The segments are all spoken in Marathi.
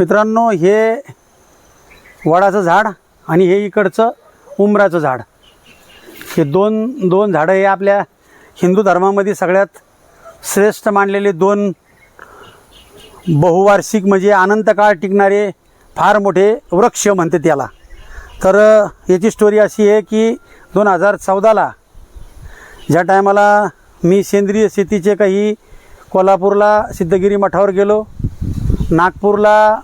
मित्रांनो हे वडाचं झाड आणि हे इकडचं उमराचं झाड. हे दोन दोन झाडं हे आपल्या हिंदू धर्मामध्ये सगळ्यात श्रेष्ठ मानलेले दोन बहुवार्षिक म्हणजे अनंतकाळ टिकणारे फार मोठे वृक्ष म्हणते त्याला. तर याची स्टोरी अशी आहे की दोन हजार चौदाला ज्या टायमाला मी सेंद्रिय शेतीचे काही कोल्हापूरला सिद्धगिरी मठावर गेलो नागपूरला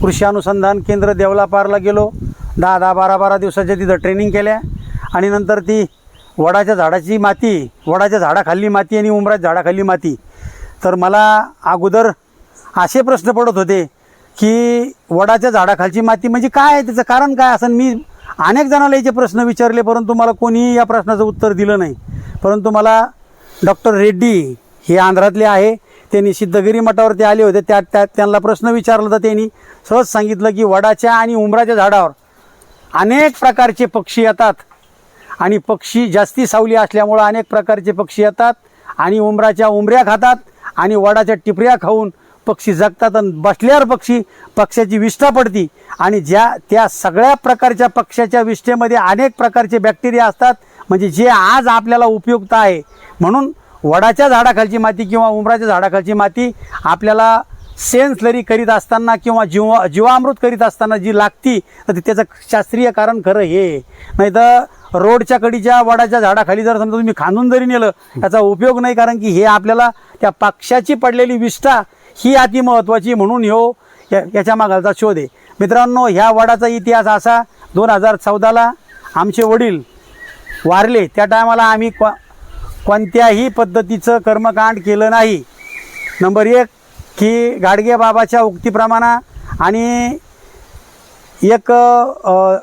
कृषी अनुसंधान केंद्र देवलापारला गेलो. दहा दहा बारा बारा दिवसाच्या तिथं ट्रेनिंग केल्या. आणि नंतर ती वडाच्या झाडाची माती वडाच्या झाडाखाली माती आणि उमराच्या झाडाखाली माती. तर मला अगोदर असे प्रश्न पडत होते की वडाच्या झाडाखालची माती म्हणजे काय आहे? त्याचं कारण काय? असं मी अनेक जणांना याचे प्रश्न विचारले परंतु मला कोणीही या प्रश्नाचं उत्तर दिलं नाही. परंतु मला डॉक्टर रेड्डी हे आंध्रातले आहे. त्यांनी सिद्धगिरी मठावरती आले होते. त्या त्या त्यांना प्रश्न विचारला तर त्यांनी. सहज सांगितलं की वडाच्या आणि उमराच्या झाडावर अनेक प्रकारचे पक्षी येतात. आणि पक्षी जास्ती सावली असल्यामुळं अनेक प्रकारचे पक्षी येतात आणि उमराच्या उमऱ्या खातात आणि वडाच्या टिपऱ्या खाऊन पक्षी जगतात आणि बसल्यावर पक्षी पक्ष्याची विष्ठा पडती. आणि ज्या त्या सगळ्या प्रकारच्या पक्ष्याच्या विष्ठेमध्ये अनेक प्रकारचे बॅक्टेरिया असतात. म्हणजे जे आज आपल्याला उपयुक्त आहे. म्हणून वडाच्या झाडाखालची माती किंवा उमराच्या झाडाखालची माती आपल्याला सेन्सलरी करीत असताना किंवा जीव जीवामृत करीत असताना जी लागती तर त्याचं शास्त्रीय कारण खरं हे. नाही तर रोडच्या कडीच्या वडाच्या झाडाखाली जर समजा तुम्ही खांदून जरी नेलं त्याचा उपयोग नाही कारण की हे आपल्याला त्या पक्षाची पडलेली विष्ठा ही अति महत्त्वाची म्हणून हो या- याच्या मागाचा शोध आहे. मित्रांनो ह्या वडाचा इतिहास असा दोन हजार चौदाला आमचे वडील वारले. त्या टायमाला आम्ही कोणत्याही पद्धतीचं कर्मकांड केलं नाही. नंबर एक की गाडगे बाबाच्या उक्तीप्रमाणे आणि एक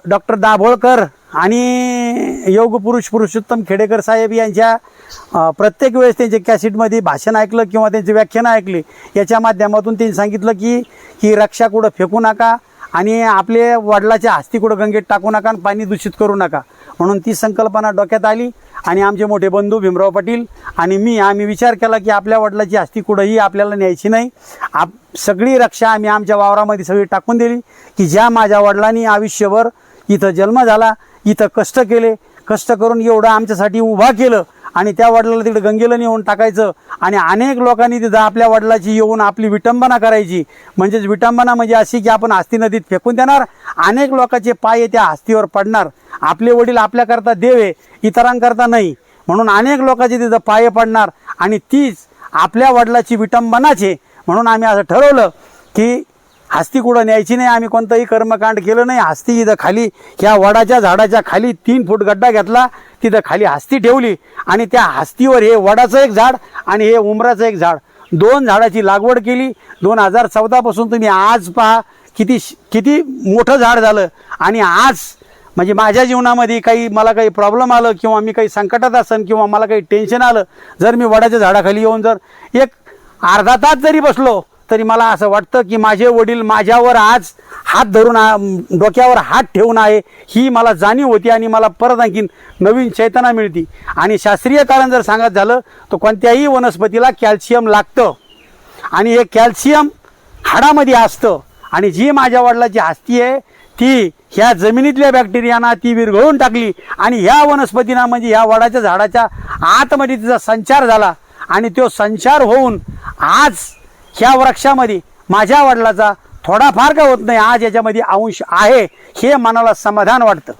डॉक्टर दाभोळकर आणि योगपुरुष पुरुषोत्तम खेडेकर साहेब यांच्या प्रत्येक वेळेस त्यांच्या कॅसेटमध्ये भाषण ऐकलं किंवा त्यांची व्याख्यानं ऐकली. याच्या माध्यमातून त्यांनी सांगितलं की ही रक्षा कुठं फेकू नका आणि आपले वडिलाच्या हस्ती कुठं गंगेत टाकू नका आणि पाणी दूषित करू नका. म्हणून ती संकल्पना डोक्यात आली आणि आमचे मोठे बंधू भीमराव पाटील आणि मी आम्ही विचार केला की आपल्या वडिलाची हस्ती कुठंही आपल्याला न्यायची नाही. आप सगळी रक्षा आम्ही आमच्या वावरामध्ये सगळी टाकून दिली की ज्या माझ्या वडिलांनी आयुष्यभर इथं जन्म झाला इथं कष्ट केले कष्ट करून एवढं आमच्यासाठी उभा केलं आणि त्या वडिलाला तिकडे गंगेला नेऊन टाकायचं. आणि अनेक लोकांनी तिथं आपल्या वडिलाची येऊन आपली विटंबना करायची. म्हणजेच विटंबना म्हणजे अशी की आपण हस्ती नदीत फेकून देणार. अनेक लोकांचे पाय त्या हस्तीवर पडणार. आपले वडील आपल्याकरता देवे इतरांकरता नाही. म्हणून अनेक लोकांचे तिथं पाय पडणार. आणि तीच आपल्या वडिलाची विटंबनाचे म्हणून आम्ही असं ठरवलं की हस्ती कुठं न्यायची नाही आम्ही कोणतंही कर्मकांड केलं नाही. हस्ती इथं खाली ह्या वडाच्या झाडाच्या खाली तीन फूट गड्डा घेतला तिथं खाली हस्ती ठेवली. आणि त्या हस्तीवर हे वडाचं एक झाड आणि हे उमराचं एक झाड. दोन झाडाची लागवड केली. दोन हजार चौदापासून तुम्ही आज पहा किती किती मोठं झाड झालं. आणि आज म्हणजे माझ्या जीवनामध्ये काही मला काही प्रॉब्लेम आलं किंवा मी काही संकटात असन किंवा मला काही टेन्शन आलं जर मी वडाच्या झाडाखाली येऊन जर एक अर्धा तास जरी बसलो तरी मला असं वाटतं की माझे वडील माझ्यावर आज हात धरून डोक्यावर हात ठेवून आहे ही मला जाणीव होती आणि मला परत आणखीन नवीन चैतना मिळती. आणि शास्त्रीय कारण जर सांगत झालं तर कोणत्याही वनस्पतीला कॅल्शियम लागतं. आणि हे कॅल्शियम हाडामध्ये असतं. आणि जी माझ्या वडिलाची हस्ती आहे ती ह्या जमिनीतल्या बॅक्टेरियाना ती विरघळून टाकली. आणि ह्या वनस्पतींना म्हणजे ह्या वडाच्या झाडाच्या आतमध्ये तिचा संचार झाला. आणि तो संचार होऊन आज ह्या वृक्षामध्ये माझ्या वडिलाचा थोडाफार का होत नाही आज याच्यामध्ये अंश आहे हे मनाला समाधान वाटतं.